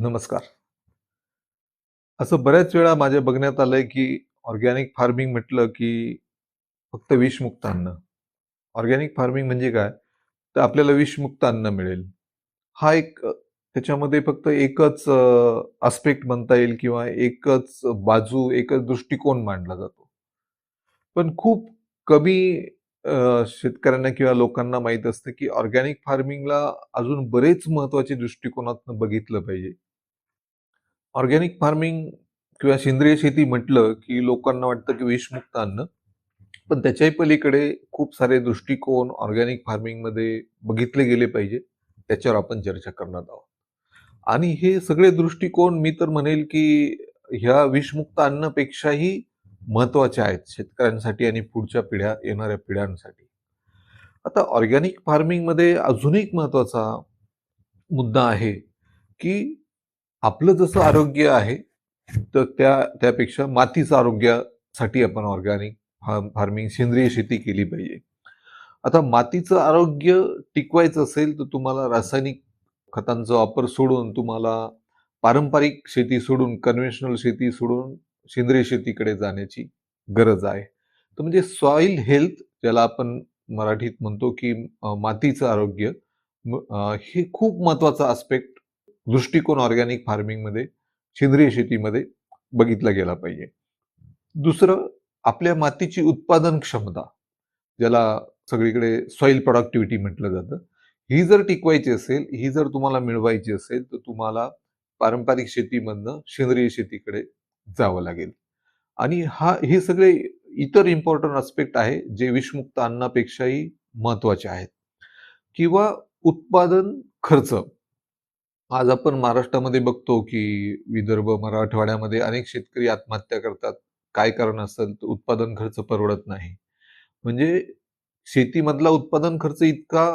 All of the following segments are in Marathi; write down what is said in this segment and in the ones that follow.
नमस्कार. असं बऱ्याच वेळा माझ्या बघण्यात आलंय, की ऑर्गॅनिक फार्मिंग म्हटलं, की फक्त विषमुक्त अन्न. ऑर्गॅनिक फार्मिंग म्हणजे काय? तर आपल्याला विषमुक्त अन्न मिळेल. हा एक त्याच्यामध्ये फक्त एकच आस्पेक्ट म्हणता येईल किंवा एकच बाजू, एकच दृष्टिकोन मांडला जातो. पण खूप कमी शेतकऱ्यांना किंवा लोकांना माहीत असतं, की ऑर्गॅनिक फार्मिंगला अजून बरेच महत्त्वाचे दृष्टिकोनातनं बघितलं पाहिजे. ऑर्गॅनिक फार्मिंग किंवा सेंद्रिय शेती म्हटलं, की लोकांना वाटतं, की विषमुक्त अन्न. पण त्याच्याही पलीकडे खूप सारे दृष्टिकोन ऑर्गॅनिक फार्मिंगमध्ये बघितले गेले पाहिजे. त्याच्यावर आपण चर्चा करणार आहोत. आणि हे सगळे दृष्टिकोन मी तर म्हणेल, की ह्या विषमुक्त अन्नापेक्षाही महत्त्वाचे आहेत शेतकऱ्यांसाठी आणि पुढच्या पिढ्या, येणाऱ्या पिढ्यांसाठी. आता ऑर्गॅनिक फार्मिंगमध्ये अजून एक महत्त्वाचा मुद्दा आहे, की आपलं जसं आरोग्य आहे, तर त्या त्यापेक्षा मातीचं आरोग्यासाठी आपण ऑर्गॅनिक फार्म फार्मिंग, सेंद्रिय शेती केली पाहिजे. आता मातीचं आरोग्य टिकवायचं असेल, तर तुम्हाला रासायनिक खतांचा वापर सोडून, तुम्हाला पारंपरिक शेती सोडून, कन्व्हेन्शनल शेती सोडून सेंद्रिय शेतीकडे जाण्याची गरज आहे. तर म्हणजे सॉइल हेल्थ ज्याला आपण मराठीत म्हणतो, की मातीचं आरोग्य हे खूप महत्त्वाचा आस्पेक्ट दृष्टिकोन ऑर्गॅनिक फार्मिंगमध्ये, सेंद्रिय शेतीमध्ये बघितला गेला पाहिजे. दुसरं आपल्या मातीची उत्पादन क्षमता, ज्याला सगळीकडे सॉईल प्रॉडक्टिव्हिटी म्हटलं जातं. ही जर टिकवायची असेल, ही जर तुम्हाला मिळवायची असेल, तर तुम्हाला पारंपरिक शेतीमधनं सेंद्रिय शेतीकडे जावं लागेल. आणि हा हे सगळे इतर इम्पॉर्टंट आस्पेक्ट आहे, जे विषमुक्त अन्नापेक्षाही महत्त्वाचे आहेत. किंवा उत्पादन खर्च. आज आपण महाराष्ट्रामध्ये बघतो, की विदर्भ, मराठवाड्यामध्ये अनेक शेतकरी आत्महत्या करतात. काय कारण असेल? तर उत्पादन खर्च परवडत नाही. म्हणजे शेतीमधला उत्पादन खर्च इतका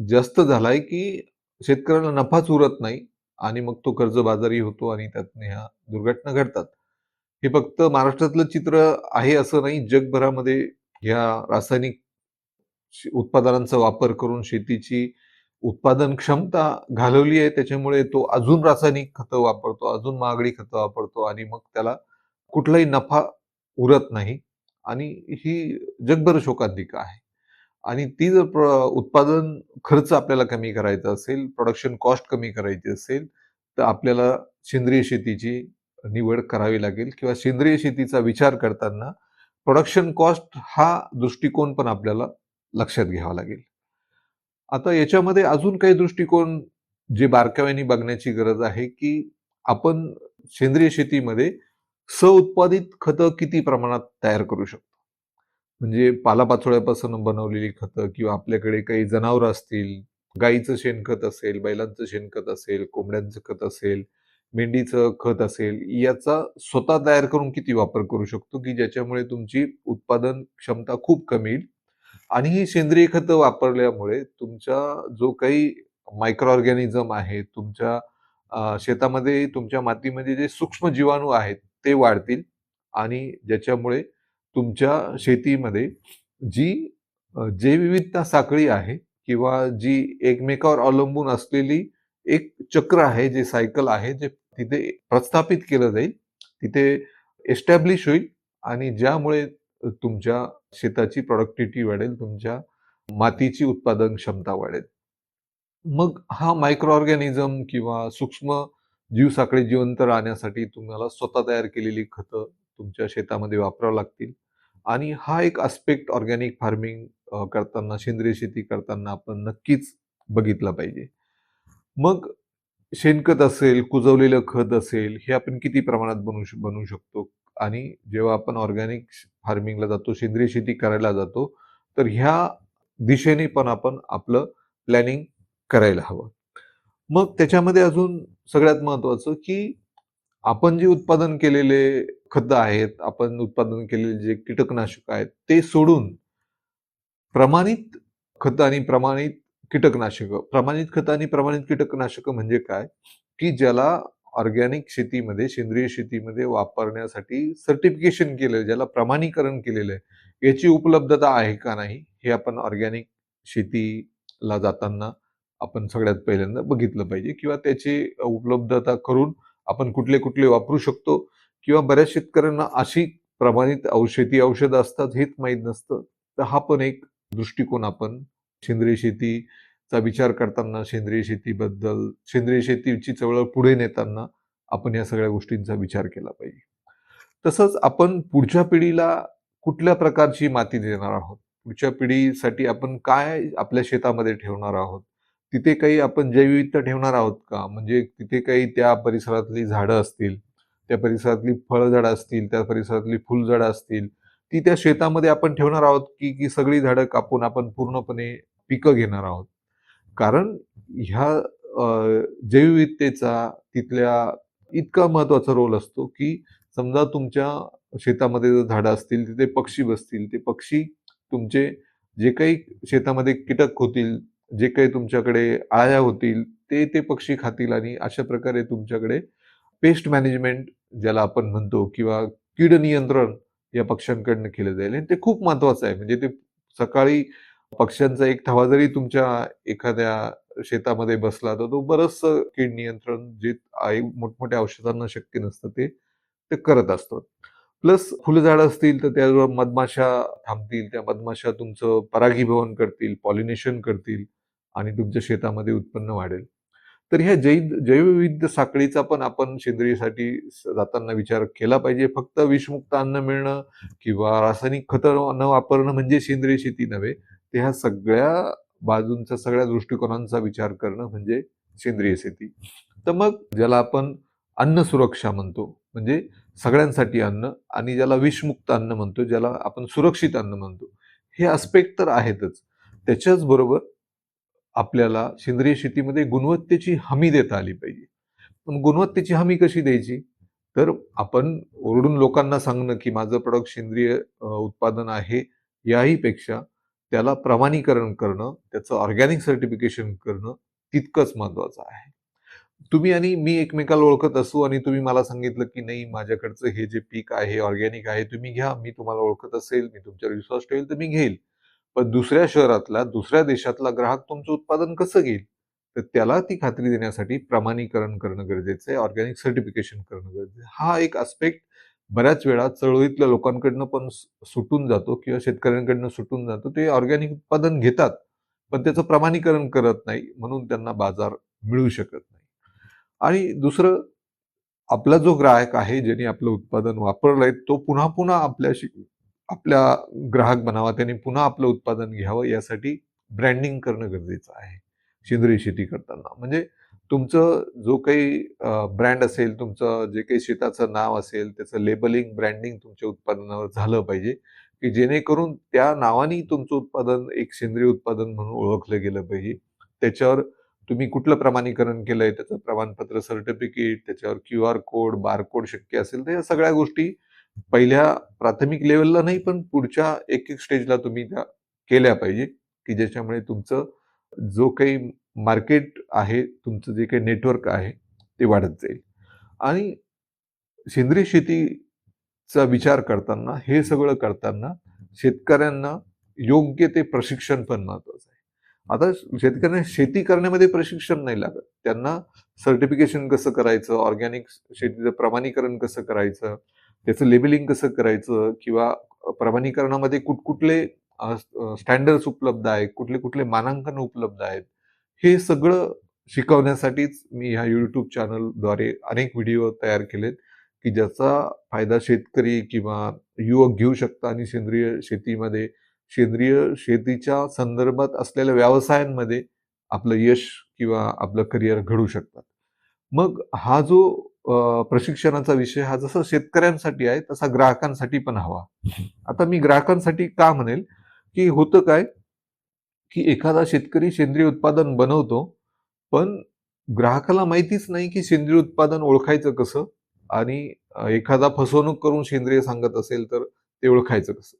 जास्त झालाय, की शेतकऱ्याला नफाच उरत नाही आणि मग तो कर्जबाजारी होतो आणि त्यातने ह्या दुर्घटना घडतात. हे फक्त महाराष्ट्रातलं चित्र आहे असं नाही, जगभरामध्ये ह्या रासायनिक उत्पादनांचा वापर करून शेतीची उत्पादन क्षमता घालवली आहे. त्याच्यामुळे तो अजून रासायनिक खतं वापरतो, अजून महागडी खतं वापरतो आणि मग त्याला कुठलाही नफा उरत नाही आणि ही जगभर शोकांतिका आहे. आणि ती जर प्र उत्पादन खर्च आपल्याला कमी करायचा असेल, प्रोडक्शन कॉस्ट कमी करायची असेल, तर आपल्याला सेंद्रिय शेतीची निवड करावी लागेल किंवा सेंद्रिय शेतीचा विचार करताना प्रोडक्शन कॉस्ट हा दृष्टिकोन पण आपल्याला लक्षात घ्यावा लागेल. आता याच्यामध्ये अजून काही दृष्टिकोन जे बारकाव्याने बघण्याची गरज आहे, की आपण सेंद्रिय शेतीमध्ये सहउत्पादित खतं किती प्रमाणात तयार करू शकतो. म्हणजे पालापाचोळ्यापासून बनवलेली खतं किंवा आपल्याकडे काही जनावरं असतील, गाईचं शेणखत असेल, बैलांचं शेणखत असेल, कोंबड्यांचं खत असेल, मेंढीचं खत असेल, याचा स्वतः तयार करून किती वापर करू शकतो, की ज्याच्यामुळे तुमची उत्पादन क्षमता खूप कमी येईल आणि ही सेंद्रिय खतं वापरल्यामुळे तुमचा जो काही मायक्रो ऑर्गॅनिझम आहे, तुमच्या शेतामध्ये, तुमच्या मातीमध्ये जे सूक्ष्म जीवाणू आहेत, ते वाढतील आणि ज्याच्यामुळे तुमच्या शेतीमध्ये जी जैवविविधता साखळी आहे किंवा जी एकमेकावर अवलंबून असलेली एक चक्र आहे, जे सायकल आहे, जे तिथे प्रस्थापित केलं जाईल. तिथे एस्टॅब्लिश होईल आणि ज्यामुळे तुमच्या शेताची प्रॉडक्टिव्हिटी वाढेल, तुमच्या मातीची उत्पादन क्षमता वाढेल. मग हा मायक्रो ऑर्गॅनिझम किंवा सूक्ष्म जीवसाखळी जिवंत राहण्यासाठी तुम्हाला स्वतः तयार केलेली खतं तुमच्या शेतामध्ये वापरावं लागतील आणि हा एक आस्पेक्ट ऑर्गॅनिक फार्मिंग करताना, सेंद्रिय शेती करताना आपण नक्कीच बघितला पाहिजे. मग शेणखत असेल, कुजवलेलं खत असेल, हे आपण किती प्रमाणात बनवू बनवू शकतो आणि जेव्हा आपण ऑर्गॅनिक फार्मिंगला जातो, सेंद्रिय शेती करायला जातो, तर ह्या दिशेने पण आपण आपलं प्लॅनिंग करायला हवं. मग त्याच्यामध्ये अजून सगळ्यात महत्त्वाचं, की आपण जे उत्पादन केलेले खतं आहेत, आपण उत्पादन केलेले जे कीटकनाशक आहेत, ते सोडून प्रमाणित खतं आणि प्रमाणित कीटकनाशक प्रमाणित खतं आणि प्रमाणित कीटकनाशक म्हणजे काय? की ज्याला ऑर्गॅनिक शेतीमध्ये, सेंद्रिय शेतीमध्ये वापरण्यासाठी सर्टिफिकेशन केलं ज्याला प्रमाणीकरण केलेलं आहे. याची उपलब्धता आहे का नाही? हे आपण ऑर्गॅनिक शेतीला जाताना आपण सगळ्यात पहिल्यांदा बघितलं पाहिजे किंवा त्याची उपलब्धता करून आपण कुठले कुठले वापरू शकतो किंवा बऱ्याच शेतकऱ्यांना अशी प्रमाणित औषधी औषधं असतात हेच माहीत नसतं तर हा पण एक दृष्टिकोन आपण सेंद्रिय शेती चा विचार करताना सेंद्रिय शेतीबद्दल सेंद्रिय शेतीची चळवळ पुढे नेताना आपण या सगळ्या गोष्टींचा विचार केला पाहिजे. तसंच आपण पुढच्या पिढीला कुठल्या प्रकारची माती देणार आहोत? पुढच्या पिढीसाठी आपण काय आपल्या शेतामध्ये ठेवणार आहोत? तिथे काही आपण जैवविविधता ठेवणार आहोत का? म्हणजे तिथे काही त्या परिसरातली झाडं असतील त्या परिसरातली फळझाडं असतील त्या परिसरातली फुलझाडं असतील ती त्या शेतामध्ये आपण ठेवणार आहोत की की सगळी झाडं कापून आपण पूर्णपणे पिकं घेणार आहोत? कारण ह्या जैवविविधतेचा तिथल्या इतका महत्त्वाचा रोल असतो की समजा तुमच्या शेतामध्ये जर झाडं असतील तिथे पक्षी बसतील ते पक्षी तुमचे जे काही शेतामध्ये कीटक होतील जे काही तुमच्याकडे आळ्या होतील ते ते पक्षी खातील आणि अशा प्रकारे तुमच्याकडे पेस्ट मॅनेजमेंट ज्याला आपण म्हणतो किंवा कीड नियंत्रण या पक्ष्यांकडनं केलं जाईल. आणि ते खूप महत्वाचं आहे. म्हणजे ते सकाळी पक्ष्यांचा एक थवा जरी तुमच्या एखाद्या शेतामध्ये बसला तर तो बरंच कीड नियंत्रण जे आहे मोठमोठ्या औषधांना शक्य नसतं ते ते करत असतो प्लस फुलझाडं असतील तर त्यावर मधमाशा थांबतील त्या मधमाशा तुमचं परागीभवन करतील पॉलिनेशन करतील आणि तुमच्या शेतामध्ये उत्पन्न वाढेल. तर ह्या जै जैवविविध साखळीचा पण आपण सेंद्रियसाठी जाताना विचार केला पाहिजे. फक्त विषमुक्त अन्न मिळणं किंवा रासायनिक खतं न वापरणं म्हणजे सेंद्रिय शेती नव्हे. ते ह्या सगळ्या बाजूंचा सगळ्या दृष्टिकोनांचा विचार करणं म्हणजे सेंद्रिय शेती. तर मग ज्याला आपण अन्न सुरक्षा म्हणतो म्हणजे सगळ्यांसाठी अन्न आणि ज्याला विषमुक्त अन्न म्हणतो ज्याला आपण सुरक्षित अन्न म्हणतो हे अस्पेक्ट तर आहेतच. त्याच्याच बरोबर आपल्याला सेंद्रिय शेतीमध्ये गुणवत्तेची हमी देता आली पाहिजे. पण गुणवत्तेची हमी कशी द्यायची? तर आपण ओरडून लोकांना सांगणं की माझं प्रोडक्ट सेंद्रिय उत्पादन आहे याही पेक्षा त्याला प्रमाणीकरण करणं त्याचं ऑर्गॅनिक सर्टिफिकेशन करणं तितकंच महत्वाचं आहे. तुम्ही आणि मी एकमेकाला ओळखत असू आणि तुम्ही मला सांगितलं की नाही माझ्याकडचं हे जे पीक आहे ऑर्गॅनिक आहे तुम्ही घ्या मी तुम्हाला ओळखत असेल मी तुमच्यावर विश्वास ठेवेल तर मी घेईल. पण दुसऱ्या शहरातला दुसऱ्या देशातला ग्राहक तुमचं उत्पादन कसं घेईल? तर त्याला ती खात्री देण्यासाठी प्रमाणीकरण करणं गरजेचं आहे ऑर्गॅनिक सर्टिफिकेशन करणं गरजेचं आहे. हा एक आस्पेक्ट बऱ्याच वेळा चळवळीतल्या लोकांकडनं पण सुटून जातो किंवा शेतकऱ्यांकडनं सुटून जातो. ते ऑर्गॅनिक उत्पादन घेतात पण त्याचं प्रमाणीकरण करत नाही म्हणून त्यांना बाजार मिळू शकत नाही. आणि दुसरं आपला जो ग्राहक आहे ज्याने आपलं उत्पादन वापरलंय तो पुन्हा पुन्हा आपल्याशी आपल्या ग्राहक बनावा त्याने पुन्हा आपलं उत्पादन घ्यावं यासाठी ब्रँडिंग करणं गरजेचं आहे. सेंद्रिय शेती करताना. म्हणजे तुमचं जो काही ब्रँड असेल तुमचं जे काही शेताचं नाव असेल त्याचं लेबलिंग ब्रँडिंग तुमच्या उत्पादनावर झालं पाहिजे की जेणेकरून त्या नावाने तुमचं उत्पादन एक सेंद्रिय उत्पादन म्हणून ओळखलं गेलं पाहिजे. त्याच्यावर तुम्ही कुठलं प्रमाणीकरण केलंय त्याचं प्रमाणपत्र सर्टिफिकेट त्याच्यावर क्यू आर कोड बारकोड शक्य असेल तर या सगळ्या गोष्टी पहिल्या प्राथमिक लेवलला नाही पण पुढच्या एक एक स्टेजला तुम्ही त्या केल्या पाहिजे की ज्याच्यामुळे तुमचं जो काही मार्केट आहे तुमचं जे काही नेटवर्क आहे ते वाढत जाईल. आणि सेंद्रिय शेतीचा विचार करताना हे सगळं करताना शेतकऱ्यांना योग्य ते प्रशिक्षण पण महत्वाचं आहे. आता शेतकऱ्यांना शेती करण्यामध्ये प्रशिक्षण नाही लागत. त्यांना सर्टिफिकेशन कसं करायचं ऑर्गॅनिक शेतीचं प्रमाणीकरण कसं करायचं त्याचं लेबलिंग कसं करायचं किंवा प्रमाणीकरणामध्ये कुठकुठले स्टँडर्ड्स उपलब्ध आहेत कुठले कुठले मानांकन उपलब्ध आहेत हे सगळं शिकवण्यासाठीच मी ह्या युट्यूब चॅनलद्वारे अनेक व्हिडिओ तयार केलेत की ज्याचा फायदा शेतकरी किंवा युवक घेऊ शकता आणि सेंद्रिय शेतीमध्ये सेंद्रिय शेतीच्या संदर्भात असलेल्या व्यवसायांमध्ये आपलं यश किंवा आपलं करिअर घडू शकतात. मग हा जो प्रशिक्षणाचा विषय हा जसा शेतकऱ्यांसाठी आहे तसा ग्राहकांसाठी पण हवा. आता मी ग्राहकांसाठी का म्हणेल की होतं काय की एखादा शेतकरी सेंद्रिय उत्पादन बनवतो पण ग्राहकाला माहितीच नाही की सेंद्रिय उत्पादन ओळखायचं कसं आणि एखादा फसवणूक करून सेंद्रिय सांगत असेल तर ते ओळखायचं कसं?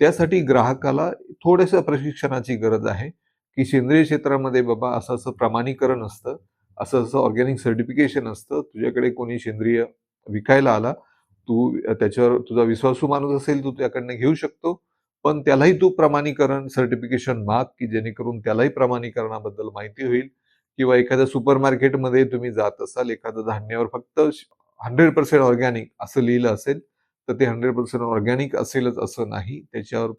त्यासाठी ग्राहकाला थोड्याशा प्रशिक्षणाची गरज आहे की सेंद्रिय क्षेत्रामध्ये बाबा असं असं प्रमाणीकरण असतं असं असं ऑर्गॅनिक सर्टिफिकेशन असतं तुझ्याकडे कोणी सेंद्रिय विकायला आला तू त्याच्यावर तुझा विश्वासू माणूस असेल तू त्याकडनं घेऊ शकतो. पण त्यालाही तू प्रमाणीकरण सर्टिफिकेशन माग की जेणेकरून त्यालाही प्रमाणीकरणाबद्दल माहिती होईल. किंवा एखाद्या सुपर मार्केटमध्ये तुम्ही जात असाल एखादं धान्यावर फक्त हंड्रेड पर्सेंट ऑर्गॅनिक असं लिहिलं असेल तर ते हंड्रेड पर्सेंट ऑर्गॅनिक असेलच असं नाही. त्याच्यावर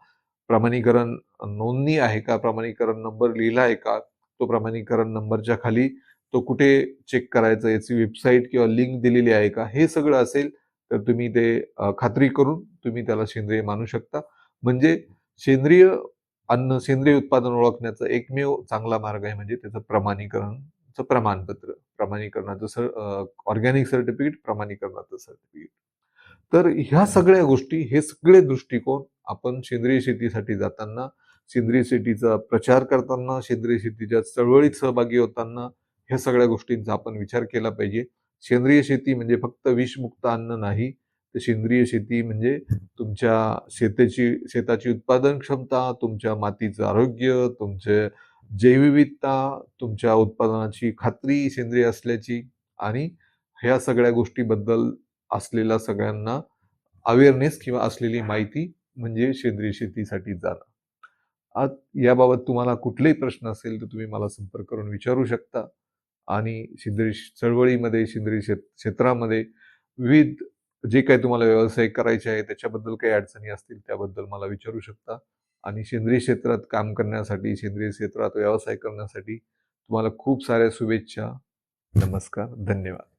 प्रमाणीकरण नोंदणी आहे का? प्रमाणीकरण नंबर लिहिला आहे का? तो प्रमाणीकरण नंबरच्या खाली तो कुठे चेक करायचा? याची वेबसाईट किंवा लिंक दिलेली आहे का? हे सगळं असेल तर तुम्ही ते खात्री करून तुम्ही त्याला सेंद्रिय मानू शकता. म्हणजे सेंद्रिय अन्न सेंद्रिय उत्पादन ओळखण्याचा एकमेव चांगला मार्ग आहे म्हणजे त्याचं प्रमाणीकरणचं प्रमाणपत्र प्रमाणीकरणाचं सर ऑर्गॅनिक सर्टिफिकेट प्रमाणीकरणाचं सर्टिफिकेट तर ह्या सगळ्या गोष्टी हे सगळे दृष्टिकोन आपण सेंद्रिय शेतीसाठी जाताना सेंद्रिय शेतीचा प्रचार करताना सेंद्रिय शेतीच्या चळवळीत सहभागी होताना ह्या सगळ्या गोष्टींचा आपण विचार केला पाहिजे. सेंद्रिय शेती म्हणजे फक्त विषमुक्त अन्न नाही तर सेंद्रिय शेती म्हणजे तुमच्या शेताची शेताची उत्पादन क्षमता तुमच्या मातीचं आरोग्य तुमचे जैवविविधता तुमच्या उत्पादनाची खात्री सेंद्रिय असल्याची आणि ह्या सगळ्या गोष्टीबद्दल असलेला सगळ्यांना अवेअरनेस किंवा असलेली माहिती म्हणजे सेंद्रिय शेतीसाठी जाणं. आज याबाबत तुम्हाला कुठलेही प्रश्न असेल तर तुम्ही मला संपर्क करून विचारू शकता. आणि सेंद्रिय चळवळीमध्ये सेंद्रिय क्षेत्रामध्ये विविध जे काही तुम्हाला व्यवसाय करायचे आहे त्याच्याबद्दल काही अडचणी असतील त्याबद्दल मला विचारू शकता. आणि सेंद्रिय क्षेत्रात काम करण्यासाठी सेंद्रिय क्षेत्रात व्यवसाय करण्यासाठी तुम्हाला खूप साऱ्या शुभेच्छा. नमस्कार धन्यवाद.